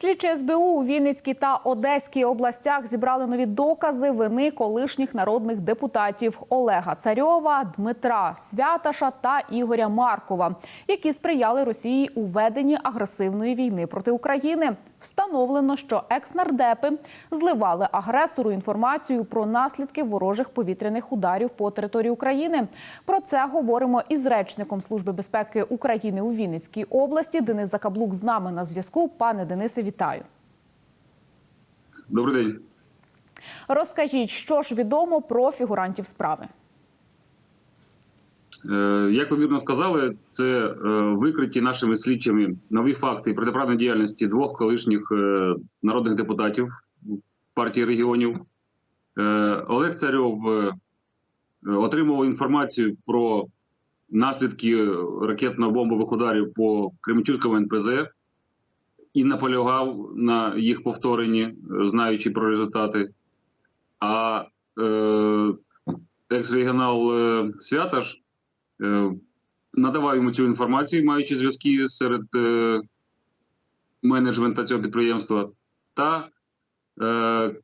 Слідчі СБУ у Вінницькій та Одеській областях зібрали нові докази вини колишніх народних депутатів Олега Царьова, Дмитра Святаша та Ігоря Маркова, які сприяли Росії у веденні агресивної війни проти України. Встановлено, що екснардепи зливали агресору інформацію про наслідки ворожих повітряних ударів по території України. Про це говоримо із речником Служби безпеки України у Вінницькій області. Денис Закаблук з нами на зв'язку. Пане Денисе, вітаю. Добрий день. Розкажіть, що ж відомо про фігурантів справи. Е, Як ви вірно сказали, це е, викриті нашими слідчими нові факти протиправної діяльності двох колишніх е, народних депутатів партії регіонів. Олег Царьов отримував інформацію про наслідки ракетно-бомбових ударів по Кременчуцькому НПЗ і наполягав на їх повторенні, е, знаючи про результати. А е, екс-регіонал е, Святаш е, надавав йому цю інформацію, маючи зв'язки серед е, менеджмента цього підприємства, та е,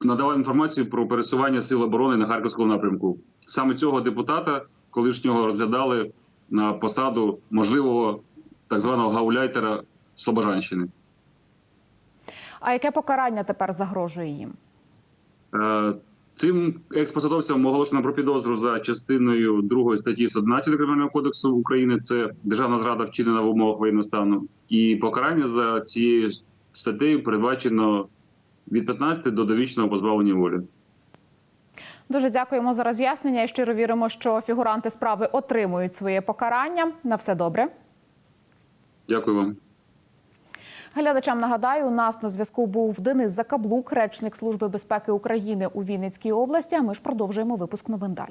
надавав інформацію про пересування сил оборони на Харківському напрямку. Саме цього депутата колишнього розглядали на посаду можливого так званого гауляйтера Слобожанщини. А яке покарання тепер загрожує їм? Е, Цим експосадовцям оголошено про підозру за частиною 2 статті 111 Кримінального кодексу України. Це державна зрада вчинена в умовах воєнного стану. І покарання за цією статтею передбачено від 15 до довічного позбавлення волі. Дуже дякуємо за роз'яснення і щиро віримо, що фігуранти справи отримують своє покарання. На все добре. Дякую вам. Глядачам нагадаю, у нас на зв'язку був Денис Закаблук, речник Служби безпеки України у Вінницькій області. А ми ж продовжуємо випуск новин далі.